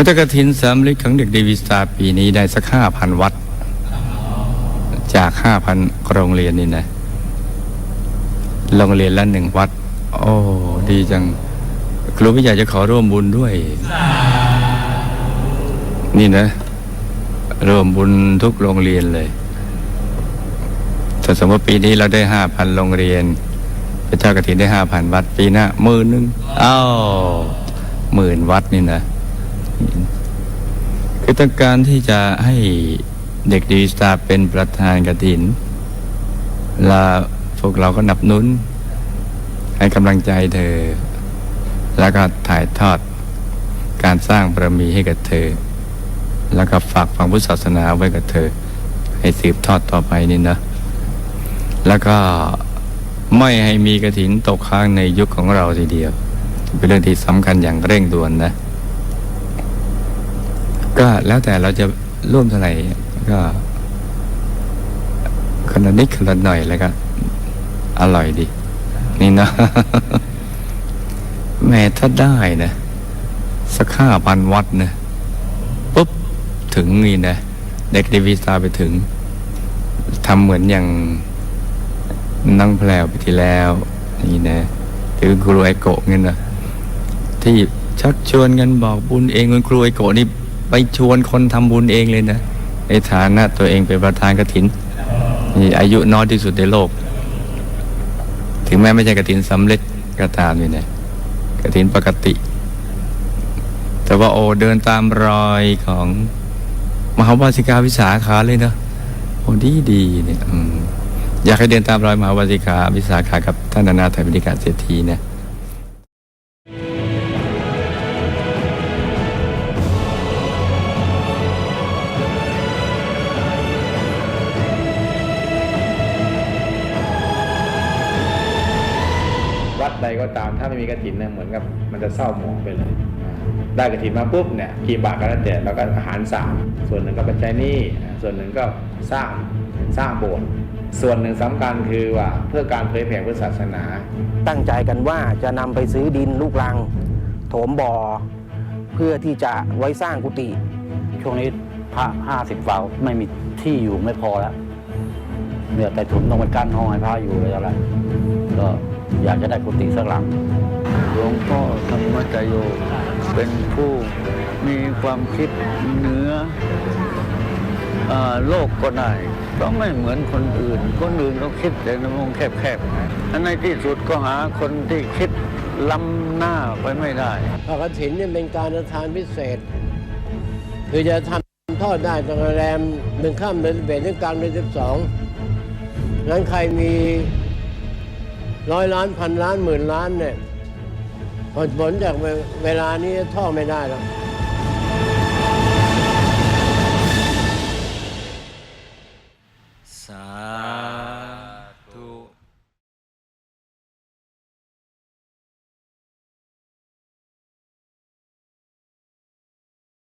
วัตกฐินสามฤทธิ์ของเด็กดีวิสาปีนี้ได้สักห้าพันวัด จากห้าพันโรงเรียนนี่นะ โรงเรียนละหนึ่งวัด โอ้ดีจัง ครูพี่ใหญ่จะขอร่วมบุญด้วย นี่นะ ร่วมบุญทุกโรงเรียนเลยถ้าสมมติปีนี้เราได้ห้าพันโรงเรียนพระเจ้ากฐินได้ห้าพันวัด ปีหน้าหมื่นหนึ่งอ้าวหมื่นวัดนี่นะ คือต้องการที่จะให้เด็กดีสตาเป็นประธานกฐินและพวกเราก็หนับนุน ให้กำลังใจเธอ แล้วก็ถ่ายทอดการสร้างบารมีให้กับเธอ แล้วก็ฝากฝังพุทธศาสนาไว้กับเธอ ให้สืบทอดต่อไปนี่นะ แล้วก็ไม่ให้มีกระถินตกค้างในยุคของเราทีเดียว เป็นเรื่องที่สำคัญอย่างเร่งด่วนนะ ก็แล้วแต่เราจะร่วมเท่าไหร่ก็คนละนิดคนละหน่อยแล้วก็อร่อยดี นี่นะแม่ถ้าได้นะสักห้าพันวัดนะปุ๊บถึงนี่นะเด็กดีวีซาไปถึงทำเหมือนอย่างน้องแพลวไปที่แล้วนี่นะหรือครูไอโกะเงี้ยนะที่ชักชวนกันบอกบุญเองคุณครูไอโกะนี่ ไปชวนคนทำบุญเองเลยนะ ในฐานะตัวเองเป็นประธานกฐินนี่อายุน้อยที่สุดในโลก ถึงแม้ไม่ใช่กฐินสำเร็จก็ตามนี่นะกฐินปกติ แต่ว่าโอเดินตามรอยของมหาวาสิกาวิสาขาเลยเนาะโอ้ดีดีเนี่ยอยากให้เดินตามรอยมหาวาสิกาวิสาขากับท่านนานาถบิณิกาเศรษฐีเนี่ย ก็ตาม ถ้าไม่มีกระถินเนี่ยเหมือนกับมันจะเศร้าหมองไปเลย ได้กระถินมาปุ๊บเนี่ยกี่บาทก็แล้วแต่เราก็อาหารสามส่วนหนึ่งก็เป็นใช้หนี้อ่ส่วนหนึ่งก็สร้างสร้างโบสถ์ส่วนหนึ่งสำคัญคือว่าเพื่อการเผยแผ่พุทธศาสนา ตั้งใจกันว่าจะนำไปซื้อดินลูกรัง โถมบ่อ เพื่อที่จะไว้สร้างกุฏิช่วงนี้พระห้าสิบเฝ้าไม่มีที่อยู่ไม่พอแล้วเหลือแต่ถุนต้องไปกั้นห้องให้พระอยู่เลยอะไรก็ อยากจะได้กุฏิสักหลัง หลวงพ่อธรรมจโย เป็นผู้มีความคิดเหนืออาโลกก็ได้ก็ไม่เหมือนคนอื่น คนอื่นเขาคิดแต่ในวงแคบๆอันในที่สุดก็หาคนที่คิดล้ำหน้าไปไม่ได้พระกฐินเนี่ยเป็นการทานพิเศษ คือจะทำทอดได้ตั้งแต่แรมหนึ่งข้ามเดือนสิบเอ็ดถึงกลางเดือนสิบสองนั้นใครมี ร้อยล้านพันล้านหมื่นล้านเนี่ยผลผลจากเวลานี้ท่อไม่ได้แล้ว